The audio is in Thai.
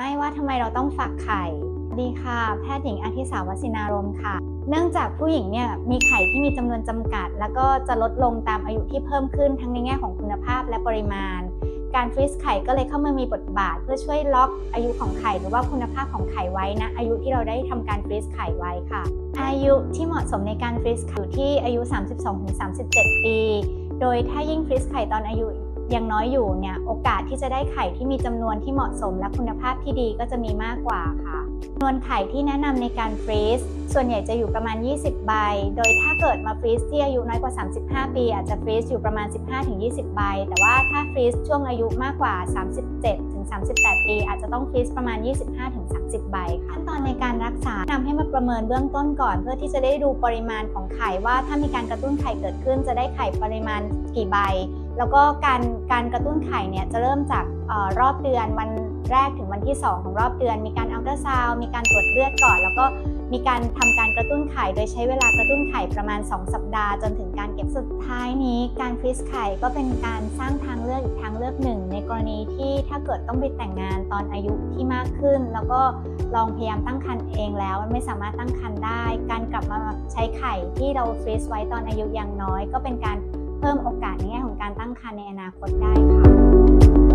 ไม่ว่าทำไมเราต้องฝักไข่ ดีค่ะ แพทย์หญิงอาทิสาวสินารมณ์ค่ะ เนื่องจากผู้หญิงเนี่ยมีไข่ที่มีจำนวนจำกัด แล้วก็จะลดลงตามอายุที่เพิ่มขึ้นทั้งในแง่ของคุณภาพและปริมาณ การฟรีซไข่ก็เลยเข้ามามีบทบาท เพื่อช่วยล็อกอายุของไข่หรือว่าคุณภาพของไข่ไว้นะอายุที่เราได้ทำการฟรีซไข่ไว้ค่ะ อายุที่เหมาะสมในการฟรีซไข่อยู่ที่อายุ 32-37 ปี โดยถ้ายิ่งฟรีซไข่ตอนอายุ ยังน้อยอยู่เนี่ยโอกาสที่จะได้ไข่ที่มีจำนวนที่เหมาะสมและคุณภาพที่ดีก็จะมีมากกว่าค่ะจำนวนไข่ที่แนะนำในการฟรีซส่วนใหญ่จะอยู่ประมาณ 20 ใบ โดยถ้าเกิดมาฟรีซที่อายุน้อยกว่า 35 ปี อาจจะฟรีซอยู่ประมาณ 15-20 ใบ แต่ว่าถ้าฟรีซช่วงอายุมากกว่า 37-38 ปี อาจจะต้องฟรีซประมาณ 25-30 ใบค่ะขั้นตอนในการรักษานำให้มาประเมินเบื้องต้นก่อน เพื่อที่จะได้ดูปริมาณของไข่ว่าถ้ามีการกระตุ้นไข่เกิดขึ้นจะได้ไข่ปริมาณกี่ใบ แล้วก็การการกระตุ้นไข่เนี่ยจะเริ่มจากออรอบเดือนวันแรกถึงวันที่ 2 ของรอบเดือน มีการอัลตราซาวมีการตรวจเลือดก่อน แล้วก็มีการทำการกระตุ้นไข่โดยใช้เวลากระตุ้นไข่ประมาณ 2 สัปดาห์ จนถึงการเก็บสุดท้ายนี้ การฟรีซไข่ก็เป็นการสร้างทางเลือกอีกทางเลือกหนึ่ง ในกรณีที่ถ้าเกิดต้องไปแต่งงานตอนอายุที่มากขึ้น แล้วก็ลองพยายามตั้งครรภ์เองแล้วมันไม่สามารถตั้งครรภ์ได้ การกลับมาใช้ไข่ที่เราฟรีซไว้ตอนอายุยังน้อย ก็เป็นการ เพิ่มโอกาสในแง่ของการตั้งครรภ์ในอนาคตได้ค่ะ